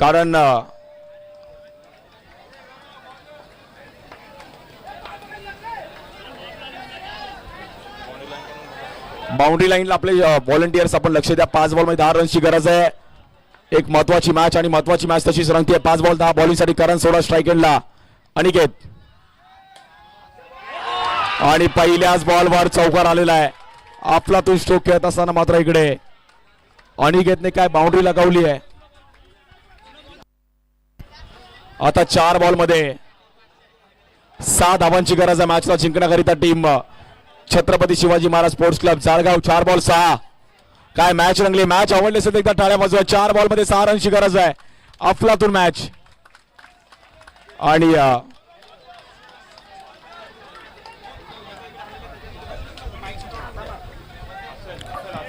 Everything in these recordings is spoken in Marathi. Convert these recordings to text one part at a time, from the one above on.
कारण बाउंड्री लाईनला आपले व्हॉलंटियर्स आपण लक्ष द्या. पाच बॉलमध्ये दहा रन्सची गरज आहे. एक महत्वाची मॅच आणि महत्वाची मॅच तशीच रंगते पाच बॉल दहा बॉलिंगसाठी करण सोडा स्ट्राईक एंडला अनिकेत. आणि पहिल्याच बॉलवर चौकार आलेला आहे. आपला तो स्ट्रोक खेळत असताना मात्र इकडे. अनिकेतने काय बाउंड्री लगावली आहे? आता चार बॉलमध्ये सहा धावांची गरज आहे. मॅचला जिंकण्याकरिता team Chhatrapati Shivaji Maharaj sports club Jalgaon चार बॉल सहा. काय मॅच रंगली? मॅच आवडली असेल एकदा टाळ्या वाजवा. चार बॉलमध्ये सहा रनची गरज आहे. अफलातून मॅच आणि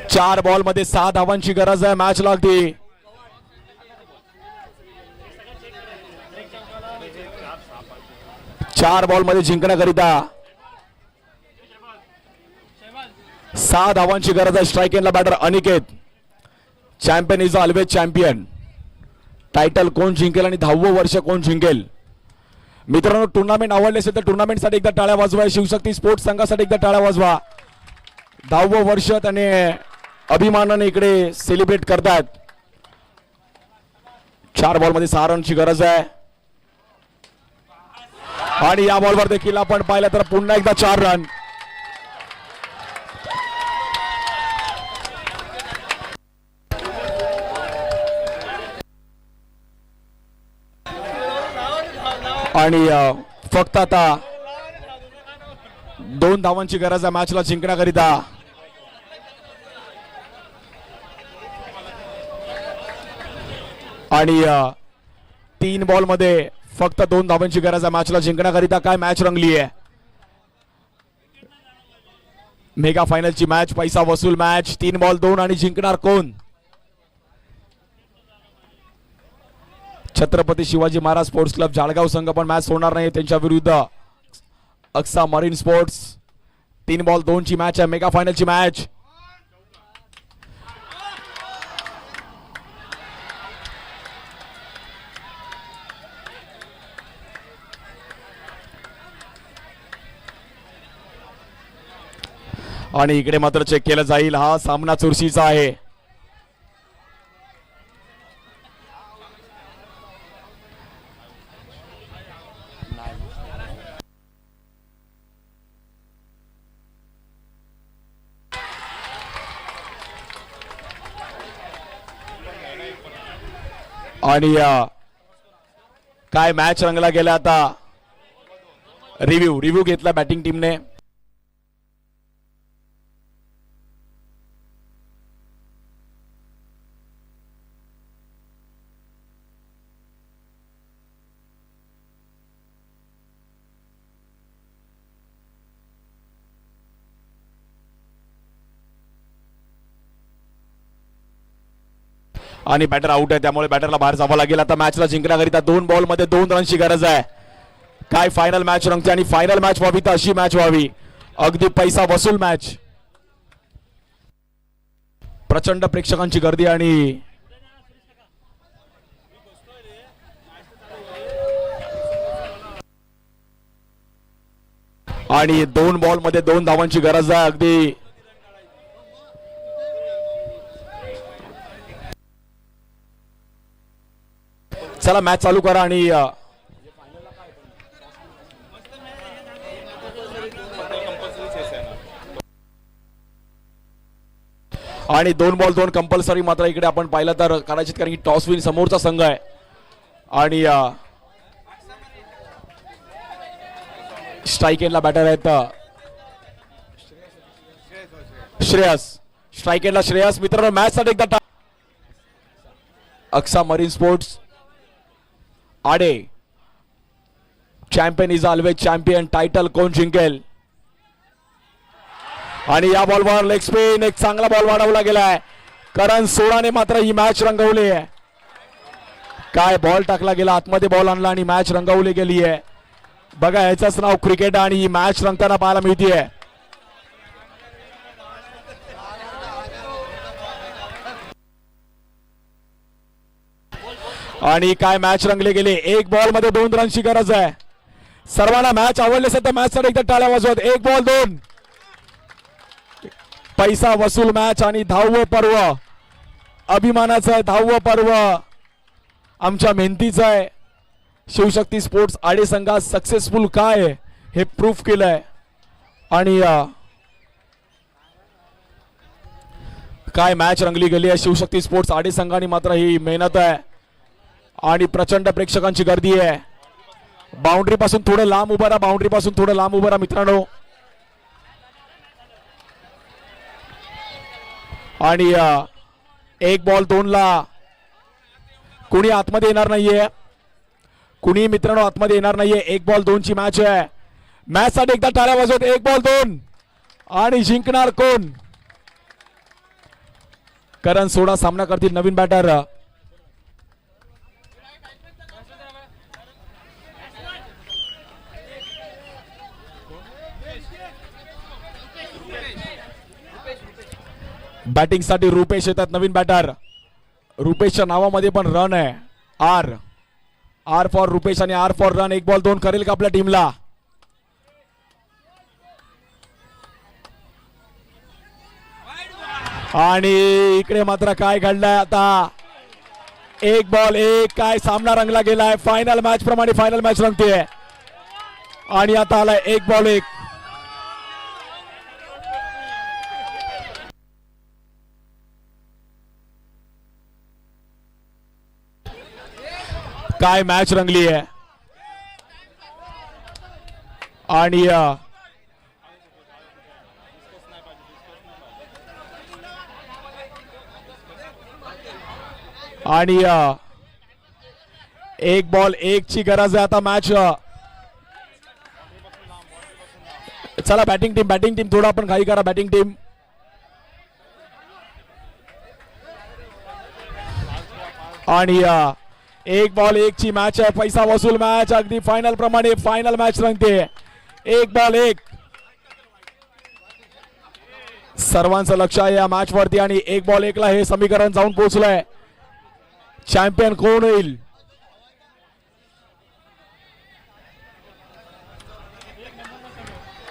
चार बॉलमध्ये सहा धावांची गरज आहे. मॅच लागते चार बॉलमध्ये जिंकण्याकरिता सहा धावांची गरज आहे strike batter Aniket. Champion is always champion title कोण जिंकेल आणि दहावं वर्ष कोण जिंकेल? मित्रांनो टुर्नामेंट आवडले असेल तर टुर्नामेंटसाठी एकदा टाळ्या वाजवा. शिवशक्ती स्पोर्ट्स संघासाठी एकदा टाळ्या वाजवा. दहावं वर्ष त्याने अभिमानाने इकडे सेलिब्रेट करतात चार बॉलमध्ये सहा रनची गरज आहे. आणि या बॉलवर देखील आपण पाहिलं तर पुन्हा एकदा चार रन. आणि फक्त आता दोन धावांची गरज आहे मॅचला जिंकण्याकरिता. आणि तीन बॉलमध्ये फक्त दोन धावांची गरज आहे. मॅचला जिंकण्याकरिता काय मॅच रंगली आहे मेगा फायनलची मॅच पैसा वसूल मॅच तीन बॉल दोन आणि जिंकणार कोण? छत्रपती शिवाजी महाराज स्पोर्ट्स क्लब जाळगाव संघ पण मॅच सोडणार नाही त्यांच्या विरुद्ध. अक्सा मरीन स्पोर्ट्स तीन बॉल दोनची मॅच आहे. मेगा फायनलची मॅच. आणि इकडे मात्र चेक केलं जाईल. हा सामना चुरशीचा आहे. आणि काय मॅच रंगला गेला आता? रिव्ह्यू रिव्ह्यू घेतला बॅटिंग टीमने आणि बॅटर आउट आहे. त्यामुळे बॅटरला बाहेर जावं लागेल. आता मॅचला जिंकण्याकरिता दोन बॉलमध्ये दोन रनची गरज आहे. काय फायनल मॅच रंगते आणि फायनल मॅच व्हावी तर अशी मॅच व्हावी. अगदी पैसा वसूल मॅच प्रचंड प्रेक्षकांची गर्दी आणि आणि दोन बॉलमध्ये दोन धावांची गरज आहे. अगदी चला मॅच चालू करा आणि आणि दोन बॉल दोन कंपल्सरी मात्र इकडे आपण पाहिलं तर कदाचित कारण की टॉस विन समोरचा संघ आहे. आणि स्ट्राईक एंडला बॅटर आहेत श्रेयस. स्ट्राईक एंडला श्रेयस. मित्रांनो मॅच साठी एकदा Aksa marine sports Ade. Champion is always champion title कोण जिंकेल? आणि या बॉलवर लेग स्पिन एक चांगला बॉल वाढवला गेलाय. करण सोळाने मात्र ही मॅच रंगवली आहे. काय बॉल टाकला गेला आतमध्ये बॉल आणला आणि मॅच रंगवली गेली आहे. बघा याचंच नाव क्रिकेट आणि ही मॅच रंगताना पाहायला मिळतीये. आणि काय मॅच रंगले गेले? एक बॉलमध्ये दोन रनची गरज आहे. सर्वांना मॅच आवडली असेल तर मॅच एकदा टाळ्या वाजवत एक बॉल दोन. पैसा वसूल मॅच आणि दहावं पर्व. अभिमानाचं आहे दहावं पर्व. आमच्या मेहनतीचं आहे. शिवशक्ती स्पोर्ट्स आडे संघात सक्सेसफुल काय आहे हे प्रूफ केलंय. आणि काय मॅच रंगली गेली आहे? शिवशक्ती स्पोर्ट्स आडे संघाने मात्र ही मेहनत आहे. आणि प्रचंड प्रेक्षकांची गर्दी आहे. बाउंड्री पासून थोडं लांब उभा राहा. बाउंड्री पासून थोडं लांब उभं राहा मित्रांनो. आणि एक बॉल दोनला कुणी आतमध्ये येणार नाहीये. कुणी मित्रांनो आतमध्ये येणार नाहीये. एक बॉल दोनची मॅच आहे. मॅच साठी एकदा टाळ्या वाजवत. एक बॉल दोन. आणि जिंकणार कोण? करण सोडा सामना करतील नवीन बॅटर बॅटिंगसाठी रुपेश येतात नवीन बॅटर. रुपेशच्या नावामध्ये पण रन आहे. आर. आर फॉर रुपेश आणि आर फॉर रन एक बॉल दोन करेल का आपल्या टीमला आणि इकडे मात्र काय घडलंय आता? एक बॉल एक काय सामना रंगला गेलाय. फायनल मॅच प्रमाणे फायनल मॅच रंगते आणि आता आलाय एक बॉल एक. काय मॅच रंगली आहे? आणि आणि एक बॉल एक ची गरज आहे आता मॅच चला बॅटिंग टीम बॅटिंग टीम थोडं आपण घाई करा बॅटिंग टीम आणि या एक बॉल एक ची मॅच आहे. पैसा वसूल मॅच अगदी फायनल प्रमाणे फायनल मॅच रंगते. एक बॉल एक. सर्वांचं लक्ष आहे या मॅच वरती आणि एक बॉल एकला हे समीकरण जाऊन पोहोचलंय. चॅम्पियन कोण होईल?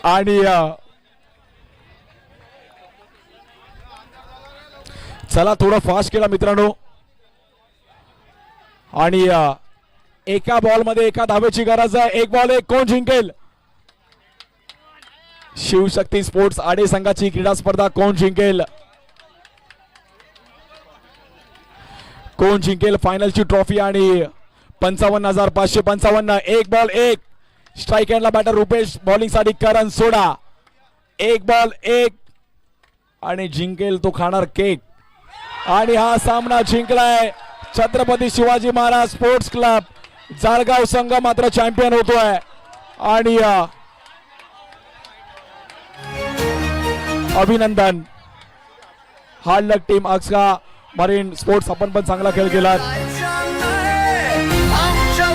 आणि चला थोडं फास्ट केला मित्रांनो. आणि एका बॉलमध्ये एका धावेची गरज आहे. एक बॉल एक कोण जिंकेल? शिवशक्ती स्पोर्ट्स आडे संघाची क्रीडा स्पर्धा कोण जिंकेल? कोण जिंकेल फायनलची ट्रॉफी आणि पंचावन्न हजार पाचशे पंचावन्न. एक बॉल एक. स्ट्राईक एंडला बॅटर रुपेश बॉलिंगसाठी करण सोडा. एक बॉल एक. आणि जिंकेल तो खाणार केक आणि हा सामना जिंकलाय. छत्रपती शिवाजी महाराज स्पोर्ट्स क्लब जाळगाव संघ मात्र चॅम्पियन होतोय. आणि अभिनंदन. Hard luck team Aksa marine sports आपण पण चांगला खेळ केला आमच्या